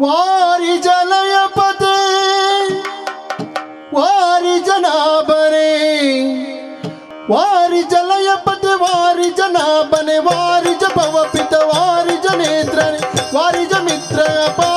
वारिजनयपते वारिजनाभरे वारिजलयपते वारिजनाभने वारिज भवपित वारिजनेत्रणे वारिजमित्र अपा